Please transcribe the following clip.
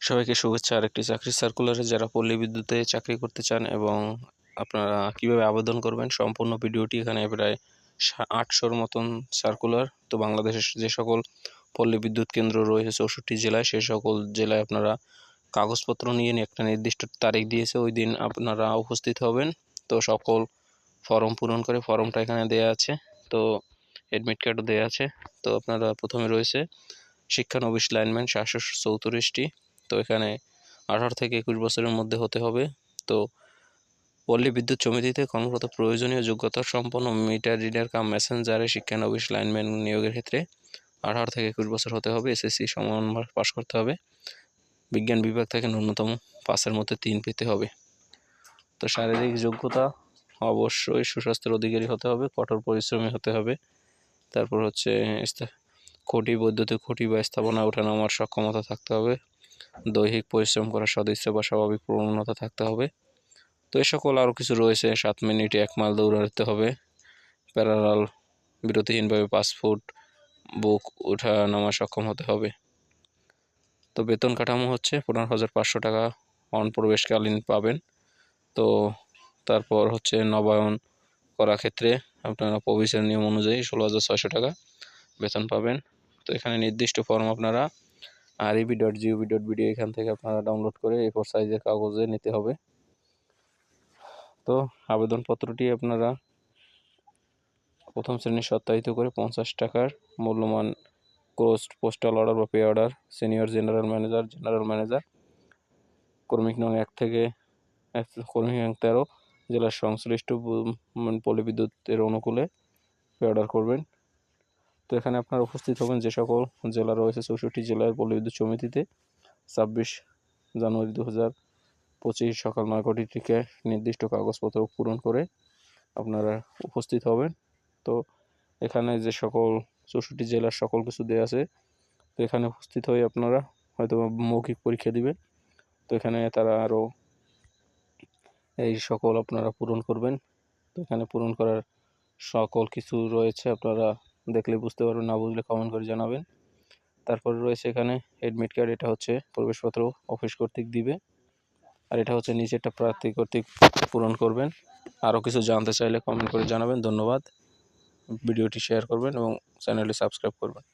সবাইকে শুভেচ্ছা। আরেকটি চাকরির সার্কুলারে যারা পল্লী বিদ্যুতে চাকরি করতে চান এবং আপনারা কীভাবে আবেদন করবেন, সম্পূর্ণ ভিডিওটি এখানে প্রায় আটশোর মতন সার্কুলার তো বাংলাদেশের যে সকল পল্লী বিদ্যুৎ কেন্দ্র রয়েছে চৌষট্টি জেলায়, সে সকল জেলায় আপনারা কাগজপত্র নিয়ে নিয়ে একটা নির্দিষ্ট তারিখ দিয়েছে, ওই দিন আপনারা উপস্থিত হবেন। তো সকল ফর্ম পূরণ করে ফর্মটা এখানে দেয়া আছে। তো অ্যাডমিট কার্ডও দেওয়া আছে। তো আপনারা প্রথমে রয়েছে শিক্ষানবিশ লাইনম্যান সাতশো চৌত্রিশটি। তো এখানে আঠারো থেকে একুশ বছরের মধ্যে হতে হবে। তো পল্লী বিদ্যুৎ সমিতিতে কর্মরত প্রয়োজনীয় যোগ্যতা সম্পন্ন মিটার, রিডার, কাম মেসেঞ্জারে শিক্ষানবিশ লাইনম্যান নিয়োগের ক্ষেত্রে আঠারো থেকে একুশ বছর হতে হবে। এসএসসি সমান পাশ করতে হবে। বিজ্ঞান বিভাগ থেকে ন্যূনতম পাঁচের মধ্যে তিন পেতে হবে। তো শারীরিক যোগ্যতা অবশ্যই সুস্বাস্থ্যের অধিকারী হতে হবে, কঠোর পরিশ্রমী হতে হবে। তারপর হচ্ছে খুঁটি, বৈদ্যুতিক খুঁটি বা স্থাপনা ওঠানামার সক্ষমতা থাকতে হবে। দৈহিক পরিশ্রম করার সদিচ্ছা বা স্বাভাবিক প্রবণতা থাকতে হবে। তো এ সকল আরও কিছু রয়েছে। সাত মিনিটে এক মাইল দৌড়াতে হবে। প্যারালাল বিরতিহীনভাবে পাঁচ ফুট বুক ওঠা নামা সক্ষম হতে হবে। তো বেতন কাঠামো হচ্ছে পনেরো হাজার পাঁচশো টাকা। প্রবেশকালীন পাবেন। তো তারপর হচ্ছে নবায়ন করা ক্ষেত্রে আপনারা প্রভিশন নিয়ম অনুযায়ী ষোলো হাজার ছয়শো টাকা বেতন পাবেন। তো এখানে নির্দিষ্ট ফর্ম আপনারা আর EB dot GOV dot BD এখান থেকে আপনারা ডাউনলোড করে এ ফোর সাইজের কাগজে নিতে হবে। তো আবেদনপত্রটি আপনারা প্রথম শ্রেণির সত্যায়িত করে পঞ্চাশ টাকার মূল্যমান ক্রোস্ট পোস্টাল অর্ডার বা pay order senior general manager general manager কর্মিক নং এক থেকে কর্মিক নং তেরো, জেলার সংশ্লিষ্ট পল্লী বিদ্যুতের অনুকূলে পে অর্ডার করবেন। তো এখানে আপনারা উপস্থিত হবেন যে সকল জেলা রয়েছে চৌষট্টি জেলার পল্লীবিদ্যুৎ সমিতিতে। ছাব্বিশ জানুয়ারি দু হাজার পঁচিশ সকাল নয় কোটি থেকে নির্দিষ্ট কাগজপত্র পূরণ করে আপনারা উপস্থিত হবেন। তো এখানে যে সকল চৌষট্টি জেলার সকল কিছু দেওয়া আছে, তো এখানে উপস্থিত হয়ে আপনারা হয়তো মৌখিক পরীক্ষা দিবেন। তো এখানে তারা আরও এই সকল আপনারা পূরণ করবেন। তো এখানে পূরণ করার সকল কিছু রয়েছে আপনারা দেখলে বুঝতে পারবেন, না বুঝলে কমেন্ট করে জানাবেন। তারপর রয়েছে এখানে অ্যাডমিট কার্ড এটা হচ্ছে প্রবেশপত্র অফিস কর্তৃক দিবে। আর এটা হচ্ছে নিজেরটা প্রার্থী কর্তৃক পূরণ করবেন। আরও কিছু জানতে চাইলে কমেন্ট করে জানাবেন। ধন্যবাদ। ভিডিওটি শেয়ার করবেন এবং চ্যানেলটি সাবস্ক্রাইব করবেন।